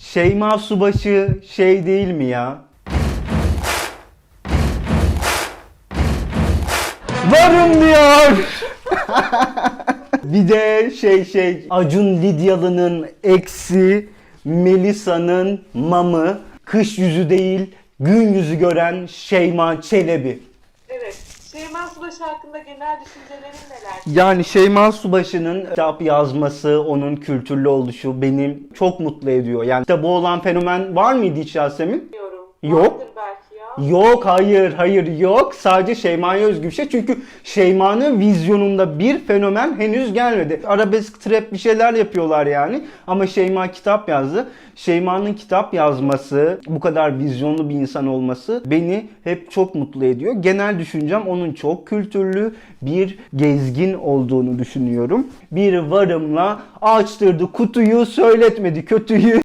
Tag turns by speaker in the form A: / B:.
A: Şeyma Subaşı şey değil mi ya? Varım diyor. Bir de şey şey Acun Lidyalı'nın eksi Melisa'nın mamı kış yüzü değil gün yüzü gören Şeyma Çelebi.
B: Subaşı hakkında genel düşüncelerin neler?
A: Yani Şeyma Subaşı'nın kitap yazması, onun kültürlü oluşu benim çok mutlu ediyor. Yani kitabı olan fenomen var mıydı hiç Yasemin?
B: Bilmiyorum.
A: Yok.
B: Vardır belki
A: Yok hayır hayır yok. Sadece Şeyma'ya özgü bir şey. Çünkü Şeyma'nın vizyonunda bir fenomen henüz gelmedi. Arabesk trap bir şeyler yapıyorlar yani. Ama Şeyma kitap yazdı. Şeyma'nın kitap yazması, bu kadar vizyonlu bir insan olması beni hep çok mutlu ediyor. Genel düşüncem onun çok kültürlü bir gezgin olduğunu düşünüyorum. Bir varımla açtırdı kutuyu söyletmedi kötüyü.